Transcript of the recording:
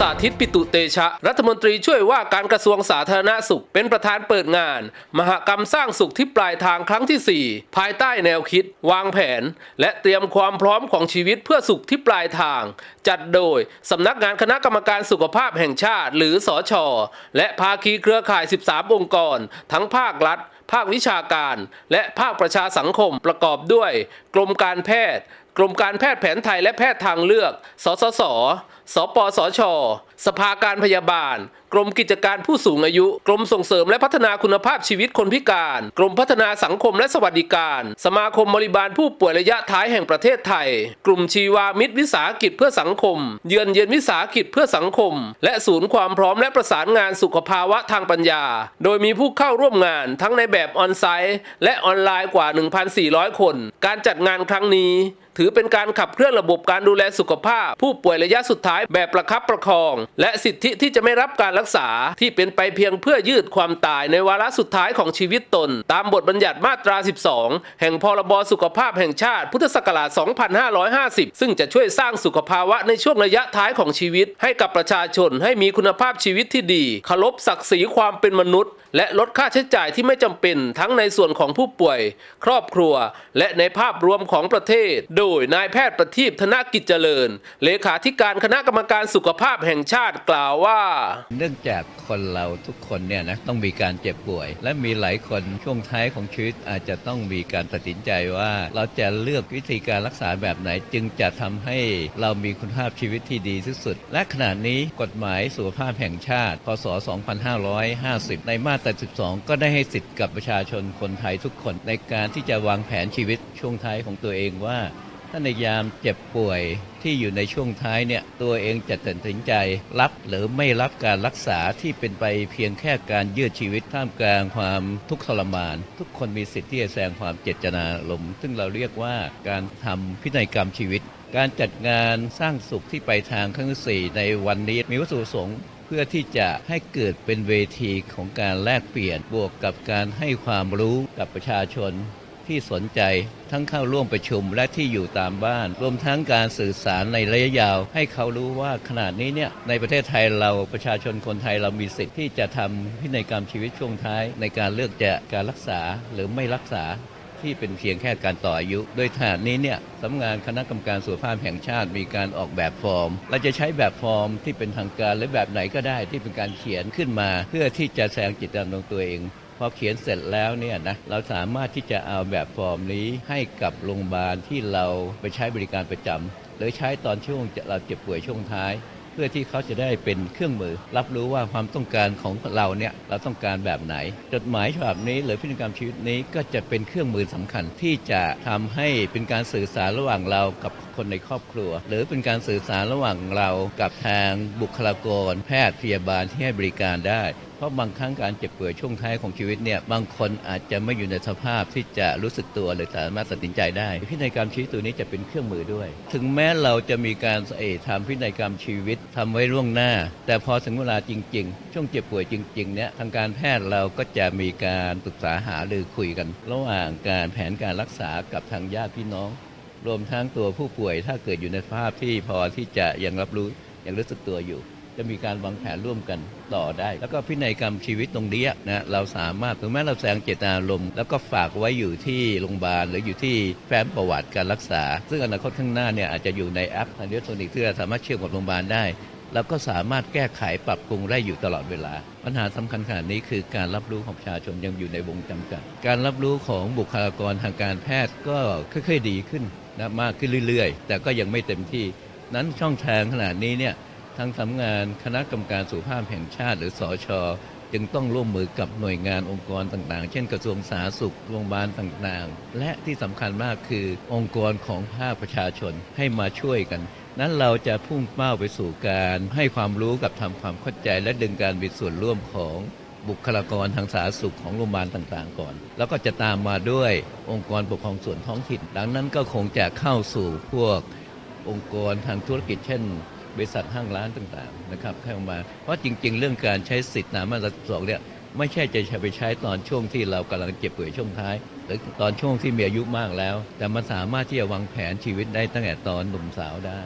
สาธิตปิตุเตชะ รัฐมนตรีช่วยว่าการกระทรวงสาธารณสุข เป็นประธานเปิดงาน มหกรรมสร้างสุขที่ปลายทางครั้งที่ 4 ภายใต้แนวคิด วางแผน และเตรียมความพร้อมของชีวิตเพื่อสุขที่ปลายทาง จัดโดยสำนักงานคณะกรรมการสุขภาพแห่งชาติ หรือสอชอและภาคีเครือข่าย 13 องค์กร ทั้งภาครัฐ ภาควิชาการ และภาคประชาสังคมประกอบด้วย กรมการแพทย์ กรมการแพทย์แผนไทยและแพทย์ทางเลือก สสส สปสช สภาการพยาบาล กรมกิจการผู้สูงอายุ กรมส่งเสริมและพัฒนาคุณภาพชีวิตคนพิการ กรมพัฒนาสังคมและสวัสดิการ สมาคมบริบาลผู้ป่วยระยะท้ายแห่งประเทศไทย กลุ่มชีวามิตรวิสาหกิจเพื่อสังคม เยือนเย็นวิสาหกิจเพื่อสังคม และศูนย์ความพร้อมและประสานงานสุขภาวะทางปัญญา โดยมีผู้เข้าร่วมงานทั้งในแบบออนไซต์ และออนไลน์กว่า 1,400 คน การจัดงานครั้งนี้ ถือเป็นการขับเคลื่อนระบบการดูแลสุขภาพ ผู้ป่วยระยะสุดท้ายแบบประคับประคอง และสิทธิที่จะไม่รับการรักษาที่เป็นไปเพียงเพื่อยืดความตายในวาระสุดท้ายของชีวิตตน ตามบทบัญญัติมาตรา 12 แห่งพรบสุขภาพแห่งชาติพุทธศักราช 2550 ซึ่งจะช่วยสร้างสุขภาวะในช่วงระยะท้ายของชีวิต ให้กับประชาชนให้มีคุณภาพชีวิตที่ดีเคารพศักดิ์ศรีความเป็นมนุษย์ และลดค่าใช้จ่ายที่ไม่จำเป็นทั้งในส่วนของผู้ป่วย ครอบครัว และในภาพรวมของประเทศโดยนายแพทย์ประทีปธนกิจเจริญ เลขาธิการคณะกรรมการสุขภาพแห่งชาติกล่าวว่า เนื่องจากคนเราทุกคนเนี่ยนะต้องมีการเจ็บป่วย และมีหลายคนช่วงท้ายของชีวิตอาจจะต้องมีการตัดสินใจว่า เราจะเลือกวิธีการรักษาแบบไหน จึงจะทำให้เรามีคุณภาพชีวิตที่ดีที่สุด และขณะนี้กฎหมายสุขภาพแห่งชาติพศ 2550 ในมาตรา 12 ก็ได้ให้สิทธิ์กับประชาชนคนไทยทุกคนในการที่จะวางแผนชีวิตช่วงท้ายของตัวเองว่า ถ้าในยามเจ็บป่วยที่อยู่ในช่วงท้ายเนี่ยตัวเองจะตัดสินใจรับหรือไม่รับการรักษาที่เป็นไปเพียงแค่การยืดชีวิตท่ามกลางความทุกข์ทรมาน ทุกคนมีสิทธิ์ที่จะแสดงความเจตนาลมซึ่งเราเรียกว่าการทำพินัยกรรมชีวิต การจัดงานสร้างสุขที่ไปทางครั้งที่สี่ในวันนี้มีวัตถุประสงค์เพื่อที่จะให้เกิดเป็นเวทีของการแลกเปลี่ยนบวกกับการให้ความรู้กับประชาชน ที่สนใจทั้งเข้าร่วมประชุมและที่อยู่ตามบ้าน รวมทั้งการสื่อสารในระยะยาว ให้เขารู้ว่าขนาดนี้เนี่ยในประเทศไทยเราประชาชนคนไทยเรามีสิทธิ์ที่จะทำพินัยกรรมชีวิตช่วงท้าย ในการเลือกจะการรักษาหรือไม่รักษาที่เป็นเพียงแค่การต่ออายุ โดยฐานนี้เนี่ยสำนักงานคณะกรรมการสุขภาพแห่งชาติมีการออกแบบฟอร์ม เราจะใช้แบบฟอร์มที่เป็นทางการหรือแบบไหนก็ได้ที่เป็นการเขียนขึ้นมา เพื่อที่จะแสดงจิตดำของตัวเอง อเขียนเสร็จแล้วเนี่ยนะเราสามารถที่จะเอาแบบฟอร์มนี้ให้กับโรงพยาบาลที่เราไปใช้บริการประจำหรือใช้ตอนช่วงเราเจ็บป่วยช่วงท้าย เพื่อที่เขาจะได้เป็นเครื่องมือ รับรู้ว่าความต้องการของเราเนี่ยเราต้องการแบบไหน จดหมายฉบับนี้หรือพิธีกรรมชีวิตนี้ก็จะเป็นเครื่องมือสำคัญที่จะทำให้เป็นการสื่อสารระหว่างเรากับคนในครอบครัว หรือเป็นการสื่อสารระหว่างเรากับทางบุคลากร แพทย์พยาบาลที่ให้บริการได้ ราะบางครั้งการเจ็บป่วยช่วงท้ายของชีวิตเนี่ยบางคนอาจจะไม่อยู่ในสภาพที่จะรู้สึกตัวหรือสามารถตัดสินใจได้ พินัยกรรมชีวิตตัวนี้จะเป็นเครื่องมือด้วย ถึงแม้เราจะมีการเอทำพินัยกรรมชีวิตทำไว้ล่วงหน้า แต่พอถึงเวลาจริง ๆ ช่วงเจ็บป่วยจริงๆเนี่ยทางการแพทย์เราก็จะมีการปรึกษาหารือคุยกัน ระหว่างการแผนการรักษากับทางญาติพี่น้อง รวมทั้งตัวผู้ป่วยถ้าเกิดอยู่ในสภาพที่พอที่จะยังรับรู้ยังรู้สึกตัวอยู่ จะมีการวางแผนร่วมกันต่อได้ แล้วก็พินัยกรรมชีวิตตรงนี้นะเราสามารถถึงแม้เราแสดงเจตนารมณ์แล้วก็ฝากไว้อยู่ที่โรงพยาบาล หรืออยู่ที่แฟ้มประวัติการรักษา ซึ่งอนาคตข้างหน้าเนี่ยอาจจะอยู่ในแอปทางอิเล็กทรอนิกที่เราสามารถเชื่อมกับโรงพยาบาลได้ แล้วก็สามารถแก้ไขปรับปรุงได้อยู่ตลอดเวลา ปัญหาสำคัญขนาดนี้คือการรับรู้ของประชาชนยังอยู่ในวงจำกัด การรับรู้ของบุคลากรทางการแพทย์ก็ค่อยๆดีขึ้นนะมากขึ้นเรื่อย ๆ แต่ก็ยังไม่เต็มที่นั้นช่องทางขนาดนี้เนี่ย ทางสำงานคณะกรรมการสุขภาพแห่งชาติหรือสอชจึงต้องร่วมมือกับหน่วยงานองค์กรต่างๆ เช่นกระทรวงสาธารณสุข โรงพยาบาลต่างๆ และที่สำคัญมากคือองค์กรของภาคประชาชนให้มาช่วยกัน นั้นเราจะพุ่งเป้าไปสู่การให้ความรู้กับทำความเข้าใจ และดึงการมีส่วนร่วมของบุคลากรทางสาธารณสุขของโรงพยาบาลต่างๆ ก่อน แล้วก็จะตามมาด้วยองค์กรปกครองส่วนท้องถิ่น ดังนั้นก็คงจะเข้าสู่พวกองค์กรทางธุรกิจเช่น บริษัทห้างร้านต่างๆนะครับเข้ามา เพราะจริง ๆ เรื่องการใช้สิทธินามาตราสองเนี่ยไม่ใช่จะใช้ไปใช้ตอนช่วงที่เรากำลังเจ็บป่วยช่วงท้าย หรือตอนช่วงที่มีอายุมากแล้ว แต่มันสามารถที่จะวางแผนชีวิตได้ตั้งแต่ตอนหนุ่มสาวได้